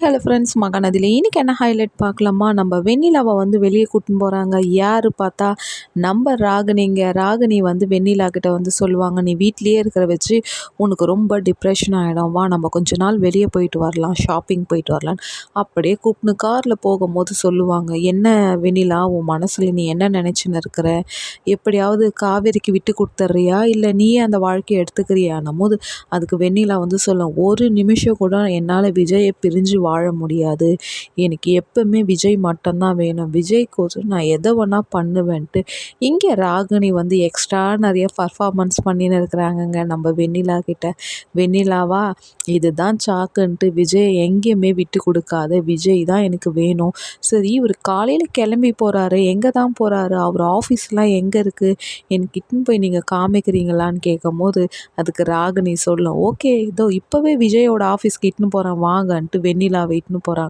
Hello friends மகாநதியில் இன்றைக்கி என்ன highlight பார்க்கலாமா? நம்ம வெண்ணிலாவை வந்து வெளியே கூட்டின்னு போகிறாங்க யார் பார்த்தா? நம்ம ராகினிங்க. ராகினி வந்து வெண்ணிலா கிட்ட வந்து சொல்லுவாங்க நீ வீட்லேயே இருக்கிற வச்சு உனக்கு ரொம்ப டிப்ரெஷன் ஆகிடும் வா நம்ம கொஞ்ச நாள் வெளியே போயிட்டு வரலாம். ஷாப்பிங் போயிட்டு வரலான்னு அப்படியே கூப்பிட்டு காரில் போகும்போது சொல்லுவாங்க என்ன வெண்ணிலா உன் மனசில் நீ என்ன நினச்சின்னு இருக்கிற? எப்படியாவது காவேரிக்கு விட்டு கொடுத்துட்றியா? இல்லை நீயே அந்த வாழ்க்கையை எடுத்துக்கிறியான்னும் போது அதுக்கு வெண்ணிலா வந்து சொல்லும் ஒரு நிமிஷம் கூட என்னால் விஜயை பிரிஞ்சு வாழ முடியாது. எனக்கு எப்போவுமே விஜய் மட்டும்தான் வேணும். விஜய்க்கோசம் நான் எதை வேணால் பண்ணுவேன்ட்டு. இங்கே ராகினி வந்து எக்ஸ்ட்ரா நிறைய பர்ஃபார்மன்ஸ் பண்ணின்னு இருக்கிறாங்கங்க. நம்ம வெண்ணிலா கிட்ட. வெண்ணிலாவா இதுதான் சாக்குன்ட்டு விஜய் எங்கேயுமே விட்டு கொடுக்காத. விஜய் தான் எனக்கு வேணும். சரி இவர் காலையில் கிளம்பி போகிறாரு எங்கே தான் போகிறாரு அவர் ஆஃபீஸ்லாம் எங்கே இருக்குது எனக்கு இட்டுன்னு போய் நீங்கள் காமிக்கிறீங்களான்னு கேட்கும் போது அதுக்கு ராகினி சொல்லும் ஓகே இதோ இப்போவே விஜயோட ஆஃபீஸ்க்கு இட்டுன்னு போகிறேன் வாங்கன்ட்டு வெண்ணிலா வெயிட்னு போகிறாங்க